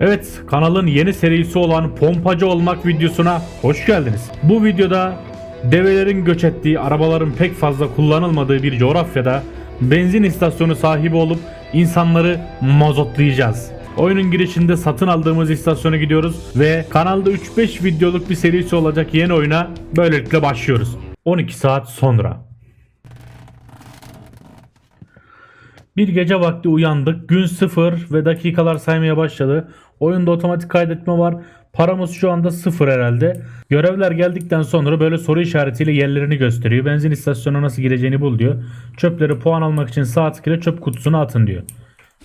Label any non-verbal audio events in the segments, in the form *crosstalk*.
Evet kanalın yeni serisi olan pompacı olmak videosuna hoş geldiniz. Bu videoda develerin göç ettiği arabaların pek fazla kullanılmadığı bir coğrafyada benzin istasyonu sahibi olup insanları mazotlayacağız. Oyunun girişinde satın aldığımız istasyona gidiyoruz ve kanalda 3-5 videoluk bir serisi olacak yeni oyuna böylelikle başlıyoruz. 12 saat sonra. Bir gece vakti uyandık. Gün sıfır ve dakikalar saymaya başladı. Oyunda otomatik kaydetme var. Paramız şu anda sıfır herhalde. Görevler geldikten sonra böyle soru işaretiyle yerlerini gösteriyor. Benzin istasyonuna nasıl gireceğini bul diyor. Çöpleri puan almak için sağ tık çöp kutusuna atın diyor.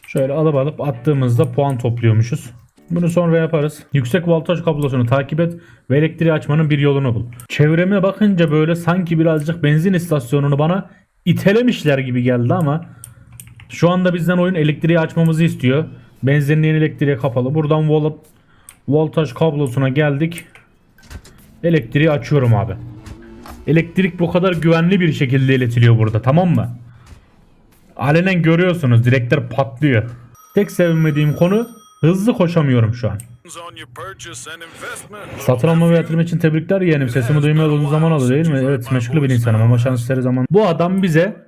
Şöyle alıp alıp attığımızda puan topluyormuşuz. Bunu sonra yaparız. Yüksek voltaj kablosunu takip et ve elektriği açmanın bir yolunu bul. Çevreme bakınca böyle sanki birazcık benzin istasyonunu bana itelemişler gibi geldi ama şu anda bizden oyun elektriği açmamızı istiyor. Benzinliğin elektriği kapalı. Buradan vol voltaj kablosuna geldik. Elektriği açıyorum abi. Elektrik bu kadar güvenli bir şekilde iletiliyor burada tamam mı? Alenen görüyorsunuz direkler patlıyor. Tek sevinmediğim konu hızlı koşamıyorum şu an. Satın alma ve yatırım için tebrikler yeğenim. Sesimi duymaya uzun zaman oldu değil mi? Evet meşgul bir insanım ama şansları zaman. Bu adam bize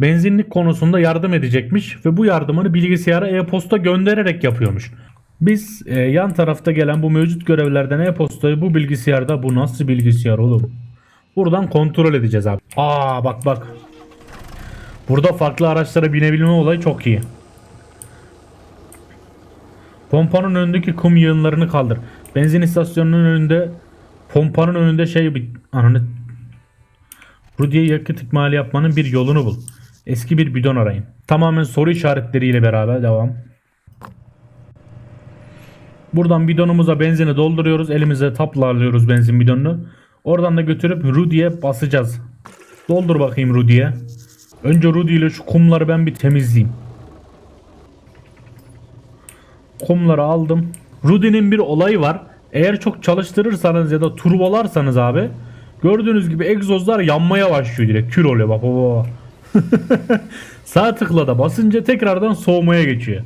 benzinlik konusunda yardım edecekmiş ve bu yardımını bilgisayara e-posta göndererek yapıyormuş. Biz e, yan tarafta gelen bu mevcut görevlerden e-postayı bu bilgisayarda bu nasıl bilgisayar oğlum? Buradan kontrol edeceğiz abi. Aa bak bak. Burada farklı araçlara binebilme olayı çok iyi. Pompanın önündeki kum yığınlarını kaldır. Benzin istasyonunun önünde pompanın önünde şey bir ananı Rudy'ye yakıt ikmali yapmanın bir yolunu bul. Eski bir bidon arayın. Tamamen soru işaretleriyle beraber devam. Buradan bidonumuza benzini dolduruyoruz. Elimize tapla alıyoruz benzin bidonunu. Oradan da götürüp Rudy'ye basacağız. Doldur bakayım Rudy'ye. Önce Rudy ile şu kumları ben bir temizleyeyim. Kumları aldım. Rudy'nin bir olayı var. Eğer çok çalıştırırsanız ya da turbolarsanız abi gördüğünüz gibi egzozlar yanmaya başlıyor direkt. Kül oluyor bak. baba. *laughs* Sağ tıkla da basınca tekrardan soğumaya geçiyor.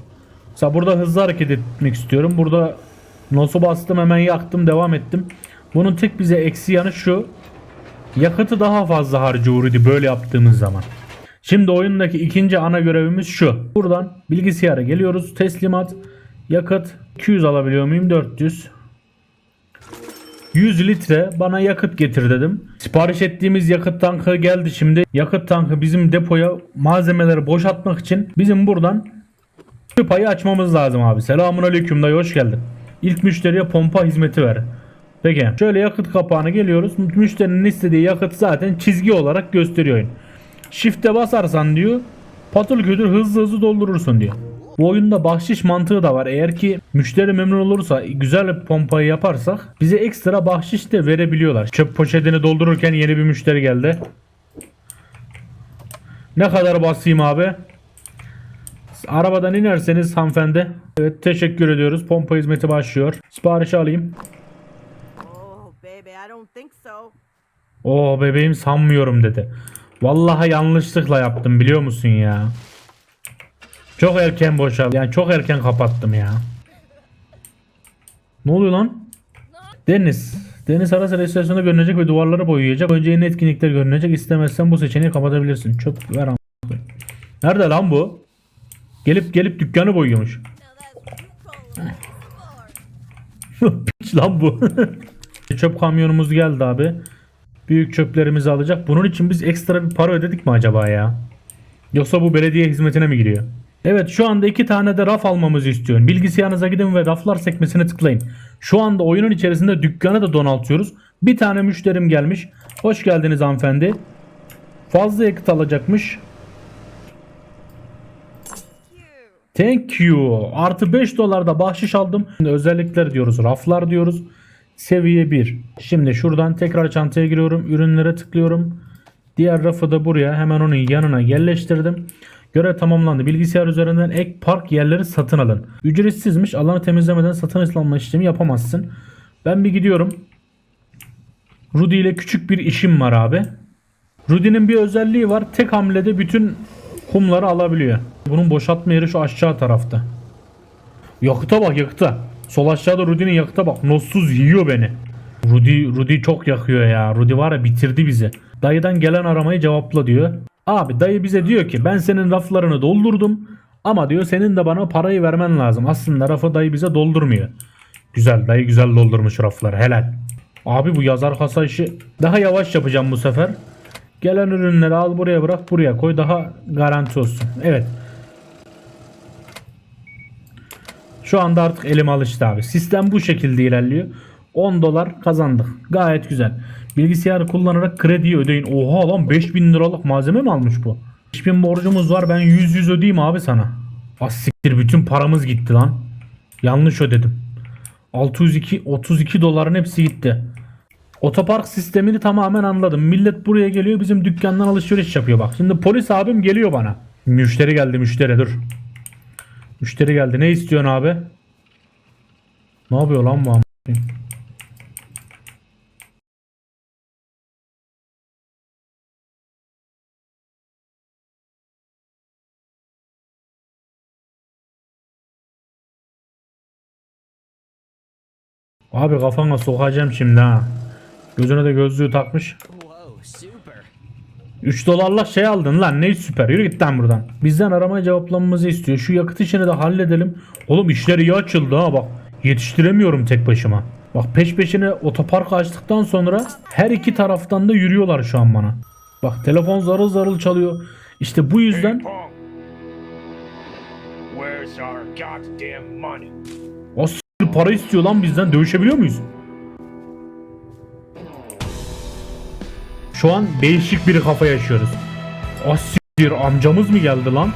Mesela burada hızlı hareket etmek istiyorum. Burada nosu bastım hemen yaktım devam ettim. Bunun tek bize eksi yanı şu. Yakıtı daha fazla harcıyor Rudy böyle yaptığımız zaman. Şimdi oyundaki ikinci ana görevimiz şu. Buradan bilgisayara geliyoruz. Teslimat. Yakıt 200 alabiliyor muyum? 400. 100 litre bana yakıt getir dedim. Sipariş ettiğimiz yakıt tankı geldi şimdi. Yakıt tankı bizim depoya malzemeleri boşaltmak için bizim buradan payı açmamız lazım abi. Selamun aleyküm dayı hoş geldin. İlk müşteriye pompa hizmeti ver. Peki şöyle yakıt kapağına geliyoruz. Müşterinin istediği yakıt zaten çizgi olarak gösteriyor. Shift'e basarsan diyor patıl küldür hızlı hızlı doldurursun diyor. Bu oyunda bahşiş mantığı da var. Eğer ki müşteri memnun olursa güzel bir pompayı yaparsak bize ekstra bahşiş de verebiliyorlar. Çöp poşetini doldururken yeni bir müşteri geldi. Ne kadar basayım abi? Arabadan inerseniz hanımefendi. Evet teşekkür ediyoruz. Pompa hizmeti başlıyor. Siparişi alayım. Oh, baby, so. Oo bebeğim sanmıyorum dedi. Vallahi yanlışlıkla yaptım biliyor musun ya? Çok erken boşal. Yani çok erken kapattım ya. Ne oluyor lan? Deniz. Deniz ara sıra istasyonda görünecek ve duvarları boyayacak. Önce yeni etkinlikler görünecek. İstemezsen bu seçeneği kapatabilirsin. Çöp ver am- Nerede lan bu? Gelip gelip dükkanı boyuyormuş. *laughs* Piç lan bu. *laughs* Çöp kamyonumuz geldi abi. Büyük çöplerimizi alacak. Bunun için biz ekstra bir para ödedik mi acaba ya? Yoksa bu belediye hizmetine mi giriyor? Evet şu anda iki tane de raf almamızı istiyorum. Bilgisayarınıza gidin ve raflar sekmesine tıklayın. Şu anda oyunun içerisinde dükkanı da donaltıyoruz. Bir tane müşterim gelmiş. Hoş geldiniz hanımefendi. Fazla yakıt alacakmış. Thank you. Artı 5 dolar da bahşiş aldım. Özellikler diyoruz. Raflar diyoruz. Seviye 1. Şimdi şuradan tekrar çantaya giriyorum. Ürünlere tıklıyorum. Diğer rafı da buraya hemen onun yanına yerleştirdim. Görev tamamlandı. Bilgisayar üzerinden ek park yerleri satın alın. Ücretsizmiş. Alanı temizlemeden satın alma işlemi yapamazsın. Ben bir gidiyorum. Rudy ile küçük bir işim var abi. Rudy'nin bir özelliği var. Tek hamlede bütün kumları alabiliyor. Bunun boşaltma yeri şu aşağı tarafta. Yakıta bak yakıta. Sol aşağıda Rudy'nin yakıta bak. Notsuz yiyor beni. Rudy, Rudy çok yakıyor ya. Rudy var ya bitirdi bizi. Dayıdan gelen aramayı cevapla diyor. Abi dayı bize diyor ki ben senin raflarını doldurdum. Ama diyor senin de bana parayı vermen lazım. Aslında rafı dayı bize doldurmuyor. Güzel dayı güzel doldurmuş rafları helal. Abi bu yazar kasa işi daha yavaş yapacağım bu sefer. Gelen ürünleri al buraya bırak buraya koy daha garanti olsun. Evet. Şu anda artık elim alıştı abi. Sistem bu şekilde ilerliyor. 10 dolar kazandık. Gayet güzel. Bilgisayarı kullanarak krediyi ödeyin. Oha lan 5000 liralık malzeme mi almış bu? 5000 borcumuz var. Ben 100 100 ödeyeyim abi sana. Asiktir bütün paramız gitti lan. Yanlış ödedim. 602 32 doların hepsi gitti. Otopark sistemini tamamen anladım. Millet buraya geliyor bizim dükkandan alışveriş yapıyor bak. Şimdi polis abim geliyor bana. Müşteri geldi müşteri dur. Müşteri geldi. Ne istiyorsun abi? Ne yapıyor lan bu am- Abi kafana sokacağım şimdi ha. Gözüne de gözlüğü takmış. Whoa, super. 3 dolarlık şey aldın lan ne süper yürü git lan buradan. Bizden aramaya cevaplamamızı istiyor. Şu yakıt işini de halledelim. Oğlum işler iyi açıldı ha bak. Yetiştiremiyorum tek başıma. Bak peş peşine otoparkı açtıktan sonra her iki taraftan da yürüyorlar şu an bana. Bak telefon zarıl zarıl çalıyor. İşte bu yüzden Pong. Where's our goddamn money? s**t para istiyor lan bizden dövüşebiliyor muyuz? Şu an değişik bir kafa yaşıyoruz. Asiktir amcamız mı geldi lan?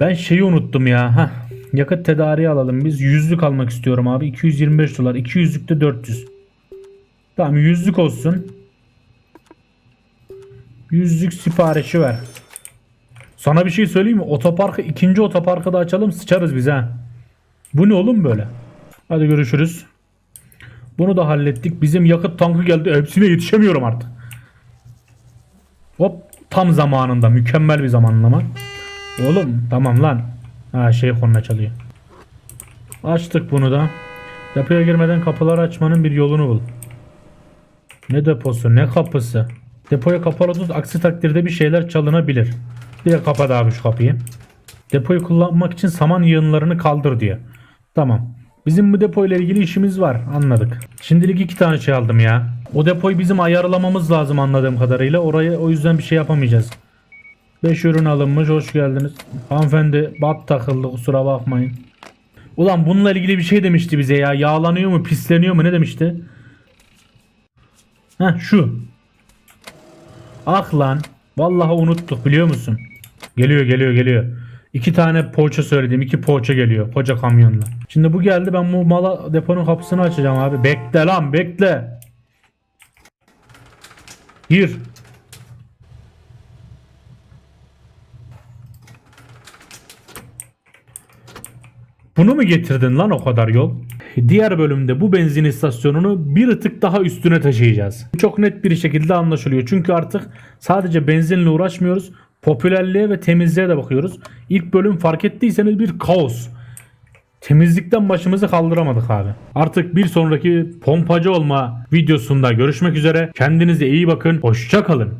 Ben şeyi unuttum ya. Heh. Yakıt tedariği alalım biz. Yüzlük almak istiyorum abi. 225 dolar. 200'lük de 400. Tamam yüzlük olsun. Yüzlük siparişi ver. Sana bir şey söyleyeyim mi? Otoparkı ikinci otoparkı da açalım sıçarız biz ha. Bu ne oğlum böyle? Hadi görüşürüz. Bunu da hallettik. Bizim yakıt tankı geldi. Hepsine yetişemiyorum artık. Hop tam zamanında mükemmel bir zamanlama. Oğlum tamam lan. Ha şey konuna çalıyor. Açtık bunu da. Depoya girmeden kapıları açmanın bir yolunu bul. Ne deposu ne kapısı. Depoya kapalı aksi takdirde bir şeyler çalınabilir. Diye kapat abi şu kapıyı. Depoyu kullanmak için saman yığınlarını kaldır diyor. Tamam. Bizim bu depo ile ilgili işimiz var anladık. Şimdilik iki tane şey aldım ya. O depoyu bizim ayarlamamız lazım anladığım kadarıyla. Oraya o yüzden bir şey yapamayacağız. 5 ürün alınmış hoş geldiniz. Hanımefendi bat takıldı kusura bakmayın. Ulan bununla ilgili bir şey demişti bize ya. Yağlanıyor mu pisleniyor mu ne demişti? Heh şu. Ah lan. Vallahi unuttuk biliyor musun? Geliyor geliyor geliyor. İki tane poğaça söyledim. iki poğaça geliyor. Koca kamyonla. Şimdi bu geldi. Ben bu mala deponun kapısını açacağım abi. Bekle lan bekle. Gir. Bunu mu getirdin lan o kadar yol? Diğer bölümde bu benzin istasyonunu bir tık daha üstüne taşıyacağız. Çok net bir şekilde anlaşılıyor. Çünkü artık sadece benzinle uğraşmıyoruz. Popülerliğe ve temizliğe de bakıyoruz. İlk bölüm fark ettiyseniz bir kaos. Temizlikten başımızı kaldıramadık abi. Artık bir sonraki pompacı olma videosunda görüşmek üzere. Kendinize iyi bakın. Hoşça kalın.